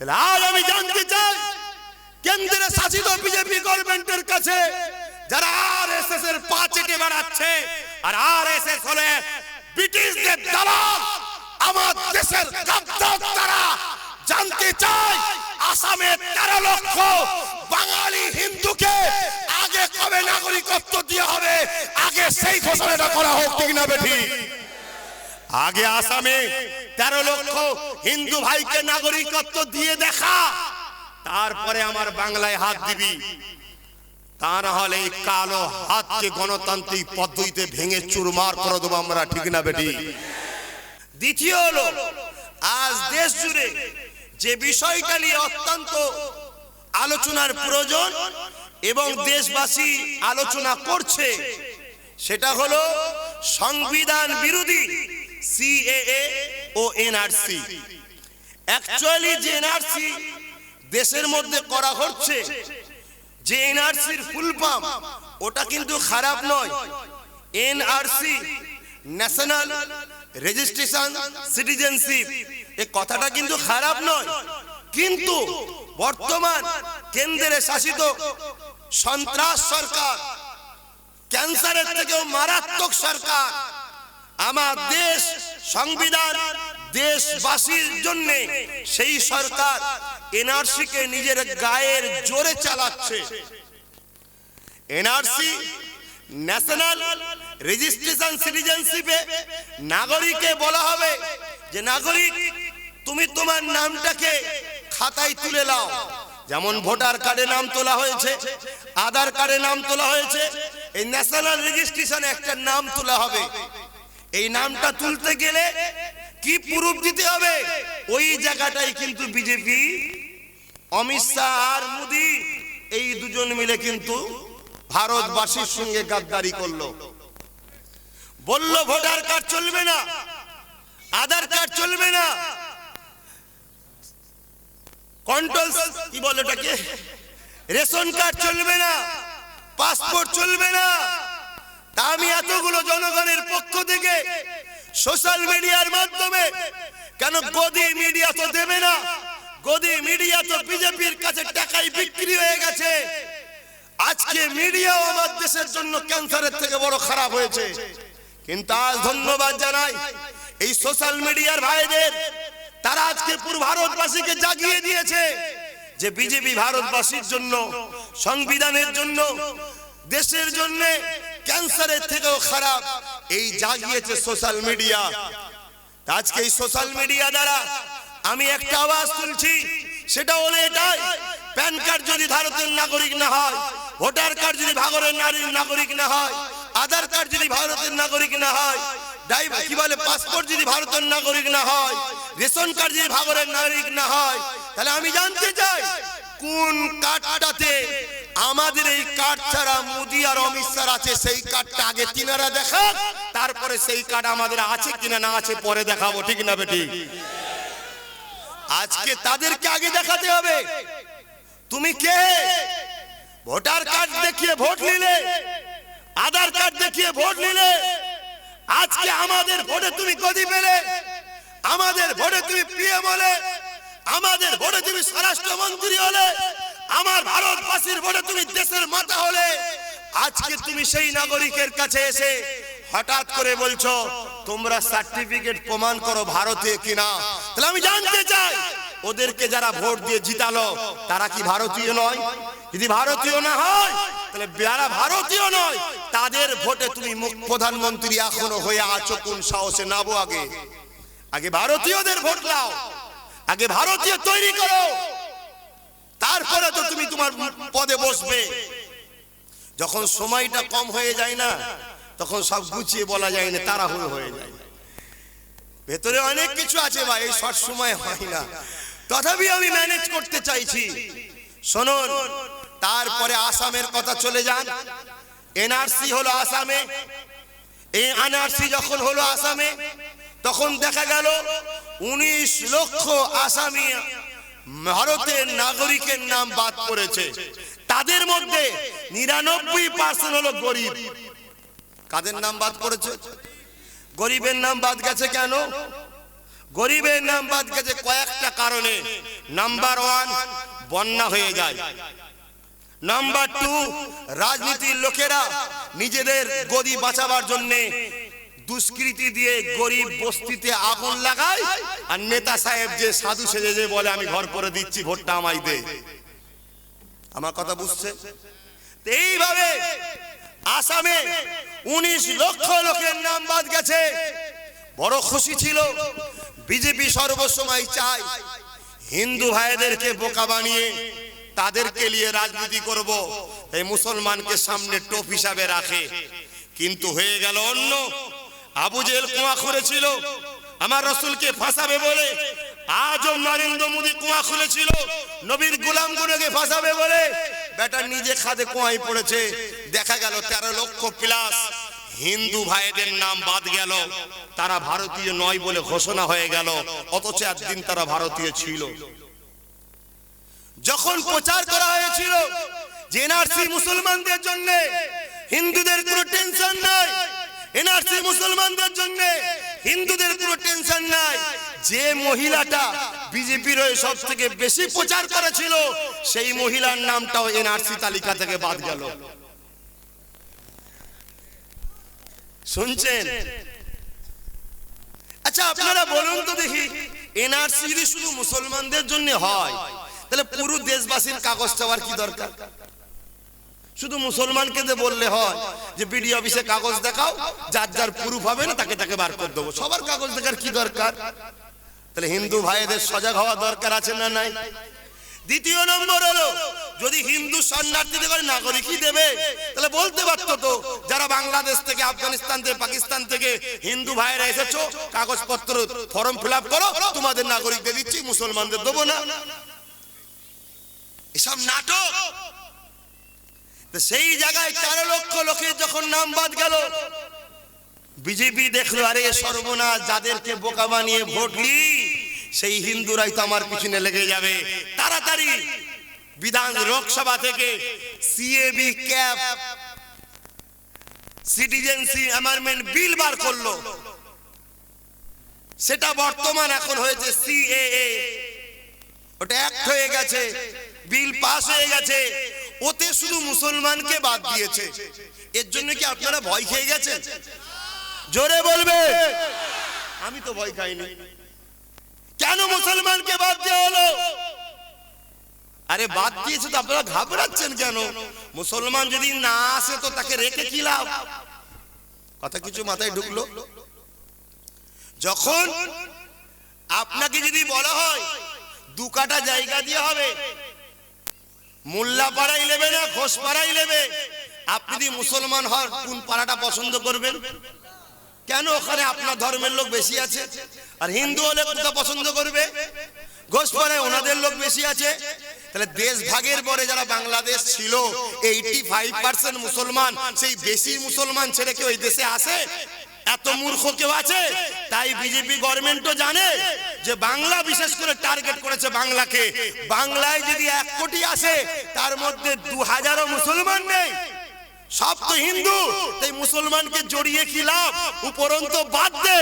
তাহলে আজ আমি জানতে চাই, কেন্দ্রে শাসিত বিজেপি গভর্নমেন্টের কাছে যারা আর এস এস এর পা চেটে বেড়াচ্ছে আর আর এস এস হলে ব্রিটিশদের দালাল, আমার দেশের গাদ্দার তারা। জানতে চাই আসামে তেরো লক্ষ বাঙালি হিন্দুকে আগে কবে নাগরিকত্ব দেওয়া হবে? আগে সেই ঘোষণাটা করা হোক ঠিক না, বেঠি। আগে আসামে তেরো লক্ষ হিন্দু ভাইকে নাগরিকত্ব দিয়ে দেখা। তারপরে আমার বাংলায় হাত দিবি। তা না হলে এই কালো হাতকে গণতান্ত্রিক পদ্ধতিতে ভেঙে চুরমার করে দেবো আমরা, ঠিক না বেটি? দ্বিতীয় হলো, আজ দেশ জুড়ে যে বিষয়টা নিয়ে অত্যন্ত আলোচনার প্রয়োজন এবং দেশবাসী আলোচনা করছে, সেটা হলো সংবিধান বিরোধী সিএএ ও এনআরসি অ্যাকচুয়ালি যে এনআরসি দেশের মধ্যে করা হচ্ছে, যে এনআরসির ফুল পাম ওটা কিন্তু খারাপ নয়। এনআরসি ন্যাশনাল রেজিস্ট্রেশন সিটিজেনশিপ এই কথাটা কিন্তু খারাপ নয়। কিন্তু বর্তমান কেন্দ্রে শাসিত সন্ত্রাস সরকার, ক্যান্সারের থেকেও মারাত্মক সরকার আমার দেশ সংবিধান দেশবাসীর জন্য সেই সরকার এনআরসি কে নিজের গায়ের জোরে চালাচ্ছে। এনআরসি ন্যাশনাল রেজিস্ট্রেশন সিটিজেনশিপে নাগরিককে বলা হবে যে নাগরিক তুমি তোমার নামটাকে খাতায় তুলে নাও। যেমন ভোটার কার্ডে নাম তোলা হয়েছে আধার কার্ডে নাম তোলা হয়েছে এই ন্যাশনাল রেজিস্ট্রেশনে একটা নাম তোলা হবে। এই নামটা তুলতে গেলে কি প্রুফ দিতে হবে? ওই জায়গাটাই কিন্তু বিজেপি, অমিত শাহ আর মোদি, এই দুজন মিলে কিন্তু ভারতবাসীর সঙ্গে গাদ্দারি করল। বলল, ভোটার কার্ড চলবে না, আধার কার্ড চলবে না। কন্ট্রোল, কি বলে ওটাকে? রেশন কার্ড চলবে না, পাসপোর্ট চলবে না। আমি এতগুলো জনগণের পক্ষ থেকে সোশ্যাল মিডিয়ার মাধ্যমে কেন গদি মিডিয়া তো দেবে না? গদি মিডিয়া তো বিজেপির কাছে টাকাই বিক্রি হয়ে গেছে। আজকে মিডিয়াও আমার দেশের জন্য ক্যান্সারের থেকে বড় খারাপ হয়েছে। কিন্তু আজ ধন্যবাদ জানাই এই সোশ্যাল মিডিয়ার ভাইদের। তারা আজকে পুরো ভারতবাসীকে জাগিয়ে দিয়েছে যে বিজেপি ভারতবাসীর জন্য, সংবিধানের জন্য, দেশের জন্য ক্যান্সারের থেকেও খারাপ। এই জাগিয়েছে সোশ্যাল মিডিয়া। আজকে এই সোশ্যাল মিডিয়া দ্বারা আমি একটা আওয়াজ তুলছি, সেটা হলো এটাই। প্যান কার্ড যদি ভারতের নাগরিক না হয়, ভোটার কার্ড যদি ভাগরের নারীর নাগরিক না হয়, আধার কার্ড যদি ভারতের নাগরিক না হয় ড্রাইভার কি বলে, পাসপোর্ট যদি ভারতের নাগরিক না হয়, রেশন কার্ড যদি ভাগরের নাগরিক না হয়, তাহলে আমি জানতে চাই, কোন কার্ডটাতে আমাদের এই কার্ড ছাড়া মোদি আর অমিত শাহ আছে, সেই কার্ডটা আগে তিনারা দেখা তারপরে সেই কার্ড আমাদের আছে কিনা না আছে পরে দেখাবো, ঠিক না বেটি? আজকে তাদেরকে আগে দেখাতে হবে। তুমি কে? ভোটার কার্ড দেখিয়ে ভোট নিলে, আধার কার্ড দেখিয়ে ভোট নিলে, আজকে আমাদের ভোটে তুমি গদি পেলে, আমাদের ভোটে তুমি পিএম হলে, আমাদের ভোটে তুমি স্বরাষ্ট্রমন্ত্রী হলে আমার ভারতবাসীর ভোটে তুমি দেশের মাতা হলে, আজকে তুমি সেই নাগরিকের কাছে এসে হঠাৎ করে বলছো, তোমরা সার্টিফিকেট প্রমাণ করো ভারতীয় কিনা? তাহলে আমি জানতে চাই, ওদেরকে যারা ভোট দিয়ে জিতালো, তারা কি ভারতীয় নয়? যদি ভারতীয় না হয়, তাহলে যারা ভারতীয় নয়, তাদের ভোটে তুমি প্রধানমন্ত্রী এখনও হয়ে আছো কোন সাহসে? নাবো আগে। আগে ভারতীয়দের ভোট দাও। আগে ভারতীয় তৈরি করো। তারপরে তো তুমি তোমার পদে বসবে। যখন সময়টা কম হয়ে যায় না, তখন সব গুছিয়ে বলা যায় না, তাড়াহুড়ো হয়ে যায়। ভেতরে অনেক কিছু আছে ভাই, এই সব সময় হয় না। তথাপি আমি ম্যানেজ করতে চাইছি। শুনুন, তারপরে আসামের কথা চলে যান। এনআরসি হলো আসামে। এই এনআরসি যখন হলো আসামে, তখন দেখা গেল উনিশ লক্ষ আসামি ভারতের নাগরিকের নাম বাদ পড়েছে। তাদের মধ্যে নিরানব্বই পার্সেন্ট হলো গরিব। কাদের নাম বাদ পড়েছে? গরিবের নাম বাদ গেছে কেন? গরিবের নাম বাদ গেছে কয়েকটা কারণে। নাম্বার ওয়ান বন্যা হয়ে যায়। নাম্বার টু রাজনীতির লোকেরা নিজেদের গদি বাঁচাবার জন্য দুষ্কৃতি দিয়ে গরিব বস্তিতে আগুন লাগায়, আর নেতা সাহেব যে সাধু সেজে যে বলে, আমি ঘর করে দিচ্ছি, ভোটটা আমায় দে। আমার কথা বুঝছে? এইভাবে আসামে উনিশ লক্ষ লোকের নাম বাদ গেছে। বড় খুশি ছিল, বিজেপি সর্বসময় চায় হিন্দু ভাইদেরকে বোকা বানিয়ে তাদেরকে নিয়ে রাজনীতি করব। এই মুসলমানকে সামনে টোপ হিসাবে রাখে। কিন্তু হয়ে গেল অন্য আবু জেল কুয়া খুলেছিল। আমার রসুলকে ফাঁসাবে বলে আজও নরেন্দ্র মোদী কুয়া খুলেছিল। নবীর গোলাম গুলোকে ফাঁসাবে বলে বেটা নিজে খাদে কুয়াই পড়েছে। দেখা গেল তেরো লক্ষ প্লাস হিন্দু ভাইদের নাম বাদ গেল। তারা ভারতীয় নয় বলে ঘোষণা হয়ে গেল। অথচ একদিন তারা ভারতীয় ছিল। যখন প্রচার করা হয়েছিল যে এনআরসি মুসলমানদের জন্য হিন্দুদের কোনো টেনশন নাই এনআরসি মুসলমানদের জন্য হিন্দুদের কোনো টেনশন নাই। যে মহিলাটা বিজেপির হয়ে সব থেকে বেশি প্রচার করেছিল সেই মহিলার নামটাও এনআরসি তালিকা থেকে বাদ গেল। শুনছেন? আচ্ছা আপনারা বলুন তো দেখি এনআরসি যদি শুধু মুসলমানদের জন্য হয় তাহলে পুরো দেশবাসীর কাগজ চাওয়ার কি দরকার? শুধু মুসলমানকে যে বললে হয় যে বিডি অফিসে কাগজ দেখাও, যার যার প্রুফ হবে না, তাকে তাকে বার করে দেবো। সবার কাগজ দেখার কি দরকার? তাহলে হিন্দু ভাইদের সজাগ হওয়া দরকার আছে না নাই? দ্বিতীয় নম্বর হলো, যদি হিন্দু শরণার্থীদের করে নাগরিকই দেবে, তাহলে বলতে পারতো তো, যারা বাংলাদেশ থেকে, আফগানিস্তান থেকে, পাকিস্তান থেকে হিন্দু ভাইরা এসেছ, কাগজপত্র ফর্ম ফিল করো, তোমাদের নাগরিকদের দিচ্ছি, মুসলমানদের দেবো না। এসব নাটক সেই জায়গায় চার লক্ষ লোকের যখন নাম বাদ গেল, বিজেপি দেখল, আরে সর্বনাশ, যাদেরকে বোকা বানিয়ে ভোট লি সেই হিন্দুরাই তো আমার পিছনে লেগে যাবে। তাড়াতাড়ি বিধান লোকসভা থেকে সিএবি ক্যাপ সিটিজেনসি অ্যামেন্ডমেন্ট বিল বার করল। সেটা বর্তমান এখন হয়েছে সিএএ ওটা অ্যাক্ট হয়ে গেছে বিল পাস হয়ে গেছে। শুধু মুসলমানকে বাদ দিয়েছে। এর জন্য কি আপনারা ভয় খেয়ে গেছেন? জোরে বলবে। আমি তো ভয় খাইনি। কেন মুসলমানকে বাদ দেওয়া হলো? আরে, বাদ দিয়েছে তো আপনারা ঘাবড়াচ্ছেন কেন? মুসলমান যদি না আসে তো তাকে রেখে কি লাভ? কথা কিছু মাথায় ঢুকলো। যখন আপনাকে যদি বলা হয়, দু কাটা জায়গা দিয়ে হবে মোল্লা পাড়াই নেবে না, ঘোষ পাড়াই নেবে। আপনি যদি মুসলমান হন, কোন পাড়াটা পছন্দ করবেন? কেন ওখানে আপনার ধর্মের লোক বেশি আছে? আর হিন্দু হলে কোনটা পছন্দ করবে? ঘোষ পাড়ায় ওনাদের লোক বেশি আছে। তাহলে দেশ ভাগের পরে যারা বাংলাদেশ ছিল এইটি ফাইভ পার্সেন্ট মুসলমান, সেই বেশি মুসলমান ছেড়ে কি ওই দেশে আসে? এত মূর্খ কেউ আছে? তাই বিজেপি গভর্নমেন্টও জানে যে বাংলা বিশেষ করে টার্গেট করেছে বাংলাকে। বাংলায় যদি এক কোটি আসে, তার মধ্যে দু হাজারও মুসলমান নেই। সব তো হিন্দু। তাই মুসলমানকে জড়িয়ে কি লাভ উপরন্ত বাদ দে।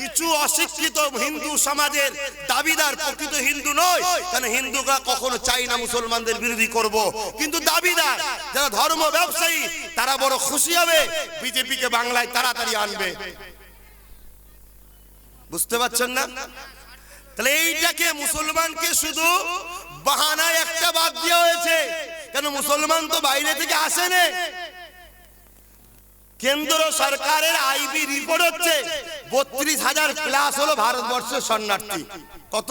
কিছু অশিক্ষিত হিন্দু সমাজের দাবিদার প্রকৃত হিন্দু নয়। কারণ হিন্দুরা কখনো চাই না মুসলমানদের বিরোধী করব। কিন্তু দাবিদার যারা ধর্ম ব্যবসায়ী তারা বড় খুশি হবে। বিজেপিকে বাংলায় তাড়াতাড়ি আনবে। বুঝতে পারছেন না? তাহলে এইটাকে মুসলমানকে শুধু বাহানায় একটা বাদ দেওয়া হয়েছে। কেন মুসলমান তো বাইরে থেকে আসে না। কেন্দ্র সরকারের আইবি রিপোর্ট হচ্ছে বত্রিশ হাজার প্লাস হলো ভারতবর্ষের শরণার্থী। কত?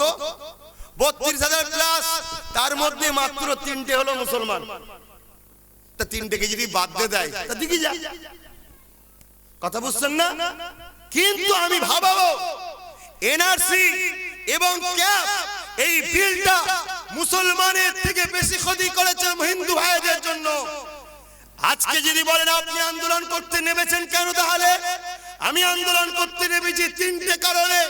বত্রিশ হাজার প্লাস তার মধ্যে মাত্র তিনটে হলো মুসলমান। তা তিনটেকে যদি বাদ দিয়ে দেয়, তা দিকে যা। কথা বুঝছেন না? কিন্তু আমি ভাবাবো এনআরসি এবং ক্যাপ এই বিলটা মুসলমানের থেকে বেশি ক্ষতি করেছে হিন্দু ভাইদের জন্য। আজকে যদি বলেন, আপনি আন্দোলন করতে নেমেছেন কেন তাহলে? আমি আন্দোলন করতে নেমেছি তিনটে কারণে।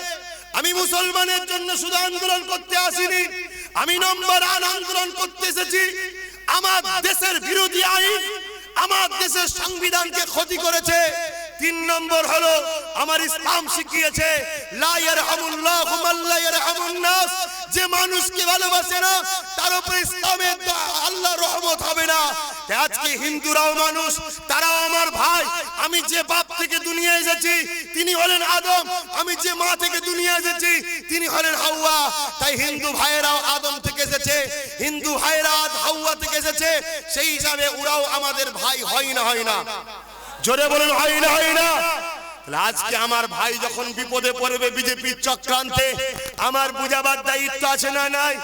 আমি মুসলমানের জন্য শুধু আন্দোলন করতে আসিনি, আমি নম্বর আন আন্দোলন করতে এসেছি। আমার দেশের বিরোধী আইন আমার দেশের সংবিধানকে ক্ষতি করেছে। তিন নম্বর হলো, আমার ইসলাম শিখিয়েছে যে মানুষকে ভালোবাসে না, তার উপর ইসলামের আল্লাহ রহমত হবে না। আজকে হিন্দুরাও মানুষ, তারাও আমার ভাই। আমি যে বাপ থেকে দুনিয়া এসেছি, তিনি হলেন আদম। আমি যে মা থেকে দুনিয়া এসেছি, তিনি হলেন হাওয়া। তাই হিন্দু ভাইয়েরাও আদম থেকে এসেছে, হিন্দু ভাইয়েরা হাওয়া থেকে এসেছে। সেই হিসাবে ওরাও আমাদের ভাই, হয় না হয় না। জোরে বলুন, হয় না হয় না। আজকে আমার ভাই যখন বিপদে পড়বে, বিজেপির চক্রান্তে, আমার বুঝাবার দায়িত্ব আছে না নাই?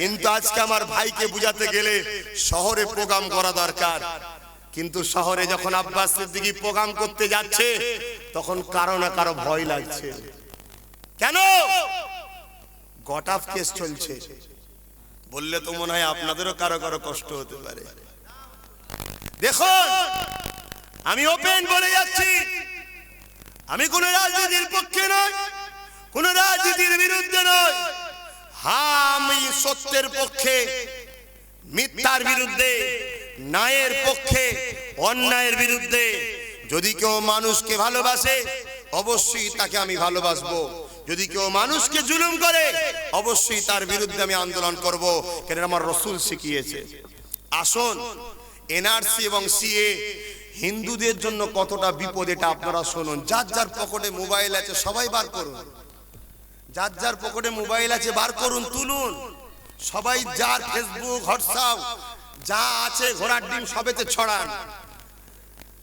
কিন্তু আজকে আমার ভাইকে বুঝাতে গেলে শহরে প্রোগ্রাম করা দরকার। কিন্তু শহরে যখন আব্বাস সিদ্দিকী প্রোগ্রাম করতে যাচ্ছে, তখন কারও না কারও ভয় লাগছে। কেন? গটাফ কেস চলছে। বললে তো মনে হয় আপনাদেরও কারও কারও কষ্ট হতে পারে। দেখুন, আমি ওপেন বলে যাচ্ছি। আমি কোন রাজনীতির পক্ষে নয় কোন রাজনীতির বিরুদ্ধে নয় হ্যাঁ আমি সত্যের পক্ষে, মিথ্যার বিরুদ্ধে, ন্যায়ের পক্ষে, অন্যায়ের বিরুদ্ধে। যদি কেউ মানুষকে ভালোবাসে, অবশ্যই তাকে আমি ভালোবাসবো। যদি কেউ মানুষকে জুলুম করে, অবশ্যই তার বিরুদ্ধে আমি আন্দোলন করব। কেন আমার রসুল শিখিয়েছে। আসুন, এনআরসি এবং সিএ হিন্দুদের জন্য কতটা বিপদ, এটা আপনারা শুনুন। যার যার পকেটে মোবাইল আছে, সবাই বার করুন। যার যার পকেটে মোবাইল আছে, বার করুন, তুলুন। সবাই যার ফেসবুক হোয়াটসঅ্যাপ যা আছে, ঘোড়ার ডিম সবেতে ছড়ান।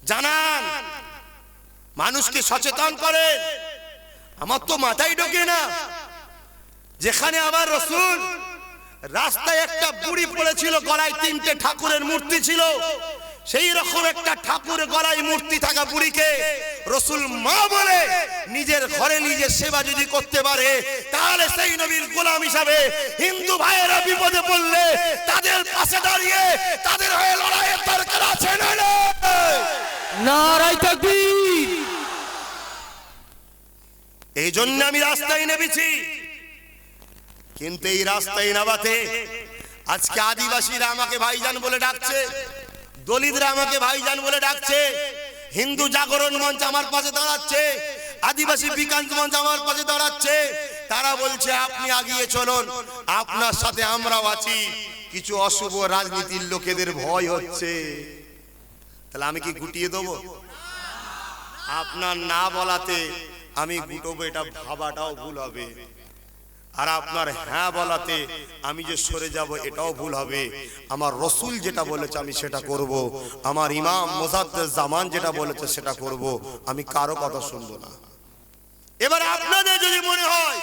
জানান, মানুষকে সচেতন করেন। আমার তো মাথায় ঢোকে না। যেখানে আমার রসুল, রাস্তায় একটা বুড়ি পড়েছিল, গলায় তিনটে ঠাকুরের মূর্তি ছিল। সেই রকম একটা ঠাকুর গলায় মূর্তি থাকা বুড়িকে রসুল মা বলে নিজের ঘরে নিজের সেবা যদি করতে পারে তাহলে সেই নবীর গোলাম হিসাবে হিন্দু ভাইয়েরা বিপদে পড়লে তাদের পাশে দাঁড়িয়ে তাদের হয়ে লড়াইয়ের দরকার আছে না নেই? নারাই তাকবীর। এই জন্য আমি রাস্তায় নেমেছি। কিন্তু এই রাস্তায় নামাতে আজকে আদিবাসীরা আমাকে ভাইজান বলে ডাকছে। দলিতরা আমাকে ভাইজান বলে ডাকছে। হিন্দু জাগরণ মঞ্চ আমার পাশে দাঁড়াচ্ছে। আদিবাসী বিকাশ মঞ্চ আমার পাশে দাঁড়াচ্ছে। তারা বলছে, আপনি আগিয়ে চলুন। আপনার সাথে আমরাও আছি। কিছু অশুভ রাজনীতির লোকেদের ভয় হচ্ছে। তাহলে আমি কি গুটিয়ে দেবো? আপনার না বলাতে আমি গুটোবো, এটা ভাবাটাও ভুল হবে। আর আপনার হ্যাঁ বলাতে আমি যে সরে যাব এটাও ভুল হবে। আমার রসুল যেটা বলেছে আমি সেটা করব। আমার ইমাম মোজাদ্দের জামান যেটা বলেছে সেটা করব। আমি কারও কথা শুনব না। এবার আপনাদের যদি মনে হয়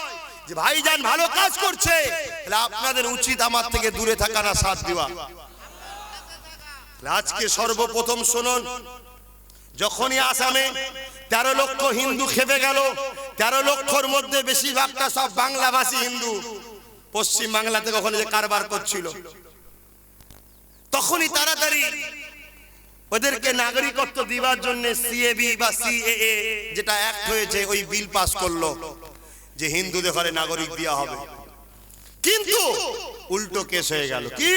যে ভাইজান ভালো কাজ করছে, তাহলে আপনাদের উচিত আমার থেকে দূরে থাকা না সাথ দেওয়া। আজকে সর্বপ্রথম শুনুন, যখনই আসামে তেরো লক্ষ হিন্দু খেপে গেল তেরো লক্ষর মধ্যে বেশিরভাগটা সব বাংলাভাষী হিন্দু। পশ্চিম বাংলাতে ওখানে যে কারবার করছিল। তখনই তাড়াতাড়ি ওদেরকে নাগরিকত্ব দিবার জন্য সিএবি বা সিএএ যেটা অ্যাক্ট হয়েছে, ওই বিল পাস করল যে হিন্দুদের ঘরে নাগরিক দেওয়া হবে। কিন্তু উল্টো কেস হয়ে গেল। কি?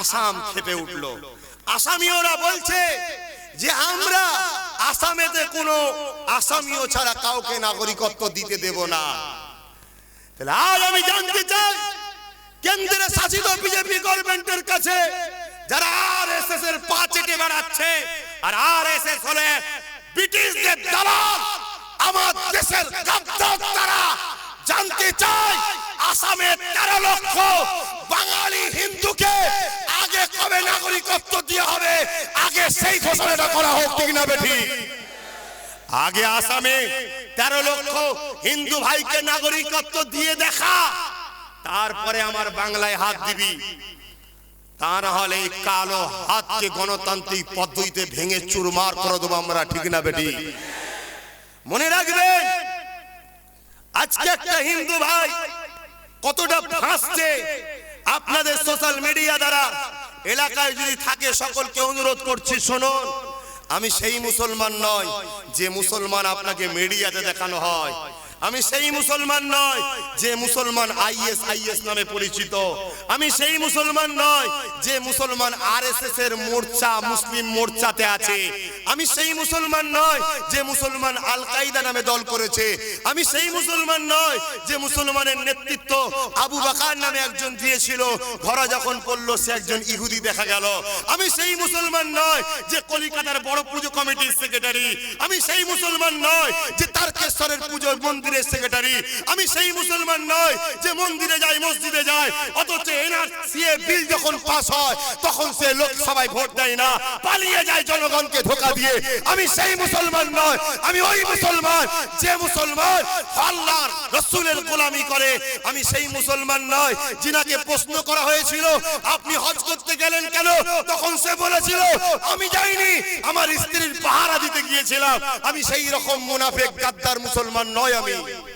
আসাম খেপে উঠল। আসামিওরা বলছে যে আমরা আসামেতে কোনো আসামিও ছাড়া কাউকে নাগরিকত্ব দিতে দেব না। তাহলে আজ আমি জানতে চাই কেন্দ্রে শাসিত বিজেপি গভর্নমেন্টের কাছে যারা আর এস এস এর পা চেটে বেড়াচ্ছে আর আর এস এস হলে ব্রিটিশদের দালাল, আমার দেশের গাদ্দার তারা জানতে চাই আসামের তেরো লক্ষ বাঙালি হিন্দুকে আগে কবে নাগরিকত্ব দেওয়া হবে? আগে সেই ঘোষণাটা করা হোক ঠিক না বেঠি? আগে আসামে তেরো লক্ষ হিন্দু ভাইকে নাগরিকত্ব দিয়ে দেখা, তারপরে আমার বাংলায় হাত দিবি। তা না হলে কালো হাতকে গণতান্ত্রিক পদ্ধতিতে ভেঙে চুরমার করে দেবো আমরা, ঠিক না বেটি মনে রাখবেন, আজকে একটা হিন্দু ভাই কতটা ফাঁসছে আপনাদের সোশ্যাল মিডিয়া দ্বারা? এলাকায় যদি থাকে, সকলকে অনুরোধ করছি, শুনুন। আমি সেই মুসলমান নয় যে মুসলমান আপনাকে মিডিয়াতে দেখানো হয়। আমি সেই মুসলমান নয় যে মুসলমান আইএস আইএস নামে পরিচিত আমি সেই মুসলমান নয় যে মুসলমান আরএসএস এর মোর্চা মুসলিম মোর্চাতে আছে আমি সেই মুসলমান নয় যে মুসলমান আল কায়দা নামে দল করেছে আমি সেই মুসলমান নয় যে মুসলমানের নেতৃত্ব আবু বাকার নামে একজন দিয়েছিল ধরা যখন পড়ল সে একজন ইহুদি দেখা গেল আমি সেই মুসলমান নয় যে কলিকাতার বড় পুজো কমিটির সেক্রেটারি আমি সেই মুসলমান নয় যে তারকেশ্বরের পুজো মন্দিরের সেক্রেটারি আমি সেই মুসলমান নয় যে মন্দিরে যায়, মসজিদে যায়, অথচ এনআরসিএ বিল যখন পাস হয়, তখন সে লোকসভায় ভোট দেয় না। পালিয়ে যায় জনগণকে ধোকা দিয়ে। আমি সেই মুসলমান নয় আমি ওই মুসলমান যে মুসলমান আল্লাহর রসুলের গোলামি করে। আমি সেই মুসলমান নয় যিনাকে প্রশ্ন করা হয়েছিল, আপনি হজ করতে গেলেন কেন? তখন সে বলেছিল, আমি যাইনি, আমার স্ত্রীর পাহারা দিতে গিয়েছিলাম। আমি সেই রকম মুনাফেক গাদ্দার মুসলমান নয় আমি। പോയത്